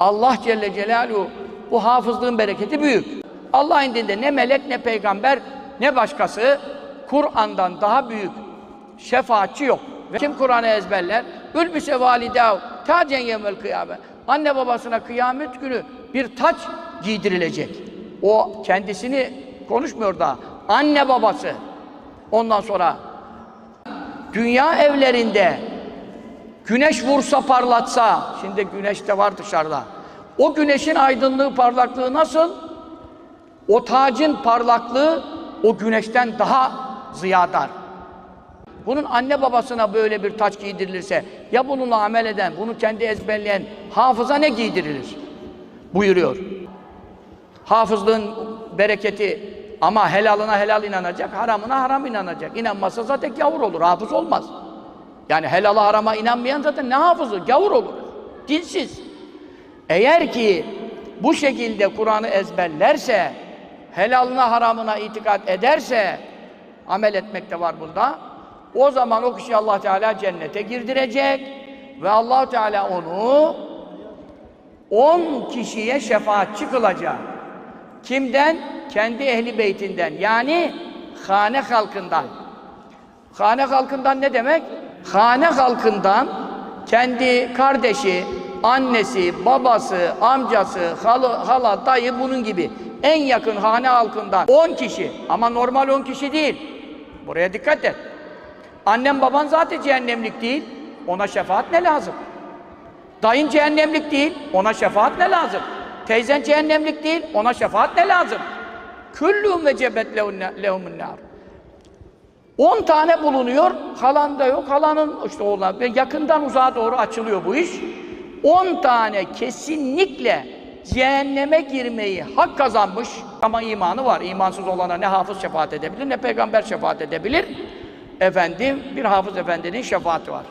Allah Celle Celaluhu bu hafızlığın bereketi büyük. Allah indinde ne melek ne peygamber ne başkası Kur'an'dan daha büyük şefaatçi yok. Ve kim Kur'an'ı ezberler? Ülbüse validav tacen yevmel kıyamet. Anne babasına kıyamet günü bir taç giydirilecek. O kendisini konuşmuyor da anne babası. Ondan sonra dünya evlerinde güneş vursa parlatsa, şimdi güneş de var dışarıda. O güneşin aydınlığı, parlaklığı nasıl? O tacın parlaklığı o güneşten daha ziyadar. Bunun anne babasına böyle bir taç giydirilirse, ya bununla amel eden, bunu kendi ezberleyen hafıza ne giydirilir? Buyuruyor. Hafızlığın bereketi ama helalına helal inanacak, haramına haram inanacak. İnanmazsa zaten gavur olur, hafız olmaz. Yani helala harama inanmayan zaten ne hafızı? Gavur olur. Dinsiz. Eğer ki bu şekilde Kur'an'ı ezberlerse, helalına haramına itikat ederse, amel etmek de var bunda. O zaman o kişi Allah Teala cennete girdirecek ve Allah Teala onu 10 kişiye şefaatçi kılacak. Kimden? Kendi ehli beytinden. Yani hane halkından. Hane halkından ne demek? Hane halkından kendi kardeşi, annesi, babası, amcası, halı, hala, dayı bunun gibi en yakın hane halkından 10 kişi ama normal 10 kişi değil. Buraya dikkat et. Annem baban zaten cehennemlik değil. Ona şefaat ne lazım? Dayın cehennemlik değil. Ona şefaat ne lazım? Teyzen cehennemlik değil. Ona şefaat ne lazım? Küllûm ve cebet lehumun nar. 10 tane bulunuyor, halan da yok. Halanın işte oğlan ve yakından uzağa doğru açılıyor bu iş. 10 tane kesinlikle cehenneme girmeyi hak kazanmış ama imanı var. İmansız olana ne hafız şefaat edebilir ne peygamber şefaat edebilir. Efendim bir hafız efendinin şefaati var.